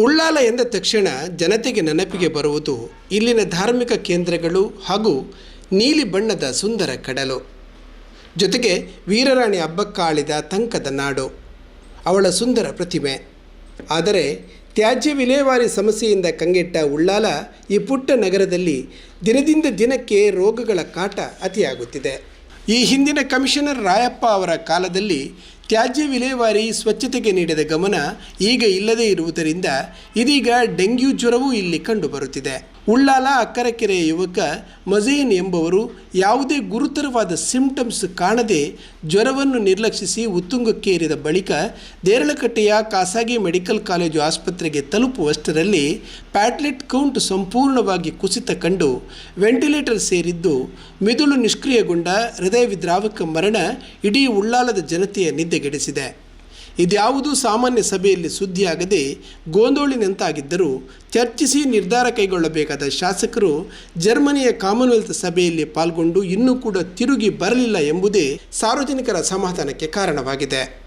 ಉಳ್ಳಾಲ ಎಂದ ತಕ್ಷಣ ಜನತೆಗೆ ನೆನಪಿಗೆ ಬರುವುದು ಇಲ್ಲಿನ ಧಾರ್ಮಿಕ ಕೇಂದ್ರಗಳು ಹಾಗೂ ನೀಲಿ ಬಣ್ಣದ ಸುಂದರ ಕಡಲು. ಜೊತೆಗೆ ವೀರರಾಣಿ ಹಬ್ಬಕ್ಕಾಳಿದ ತಂಕದ ನಾಡು. ಅವಳ ಸುಂದರ ಪ್ರತಿಮೆ. ಆದರೆ ತ್ಯಾಜ್ಯ ವಿಲೇವಾರಿ ಸಮಸ್ಯೆಯಿಂದ ಕಂಗೆಟ್ಟ ಉಳ್ಳಾಲ ಈ ಪುಟ್ಟ ನಗರದಲ್ಲಿ ದಿನದಿಂದ ದಿನಕ್ಕೆ ರೋಗಗಳ ಕಾಟ ಅತಿಯಾಗುತ್ತಿದೆ. ಈ ಹಿಂದಿನ ಕಮಿಷನರ್ ರಾಯಪ್ಪ ಅವರ ಕಾಲದಲ್ಲಿ ತ್ಯಾಜ್ಯ ವಿಲೇವಾರಿ ಸ್ವಚ್ಛತೆಗೆ ನೀಡಿದ ಗಮನ ಈಗ ಇಲ್ಲದೇ ಇರುವುದರಿಂದ ಇದೀಗ ಡೆಂಗ್ಯೂ ಜ್ವರವೂ ಇಲ್ಲಿ ಕಂಡುಬರುತ್ತಿದೆ. ಉಳ್ಳಾಲ ಅಕ್ಕರಕೆರೆಯ ಯುವಕ ಮಜೇನ್ ಎಂಬವರು ಯಾವುದೇ ಗುರುತರವಾದ ಸಿಂಪ್ಟಮ್ಸ್ ಕಾಣದೆ ಜ್ವರವನ್ನು ನಿರ್ಲಕ್ಷಿಸಿ ಉತ್ತುಂಗಕ್ಕೇರಿದ ಬಳಿಕ ದೇರಳಕಟ್ಟೆಯ ಖಾಸಗಿ ಮೆಡಿಕಲ್ ಕಾಲೇಜು ಆಸ್ಪತ್ರೆಗೆ ತಲುಪುವಷ್ಟರಲ್ಲಿ ಪ್ಯಾಟ್ಲೆಟ್ ಕೌಂಟ್ ಸಂಪೂರ್ಣವಾಗಿ ಕುಸಿತ ಕಂಡು ವೆಂಟಿಲೇಟರ್ ಸೇರಿದ್ದು ಮಿದುಳು ನಿಷ್ಕ್ರಿಯಗೊಂಡ ಹೃದಯ ವಿದ್ರಾವಕ ಮರಣ ಇಡೀ ಉಳ್ಳಾಲದ ಜನತೆಯ ನಿದ್ದೆಗೆಡಿಸಿದೆ ಇದ್ಯಾವುದೂ ಸಾಮಾನ್ಯ ಸಭೆಯಲ್ಲಿ ಸುದ್ದಿಯಾಗದೆ ಗೋಂದೋಳಿನಂತಾಗಿದ್ದರೂ ಚರ್ಚಿಸಿ ನಿರ್ಧಾರ ಕೈಗೊಳ್ಳಬೇಕಾದ ಶಾಸಕರು ಜರ್ಮನಿಯ ಕಾಮನ್ವೆಲ್ತ್ ಸಭೆಯಲ್ಲಿ ಪಾಲ್ಗೊಂಡು ಇನ್ನೂ ಕೂಡ ತಿರುಗಿ ಬರಲಿಲ್ಲ ಎಂಬುದೇ ಸಾರ್ವಜನಿಕರ ಸಮಾಧಾನಕ್ಕೆ ಕಾರಣವಾಗಿದೆ.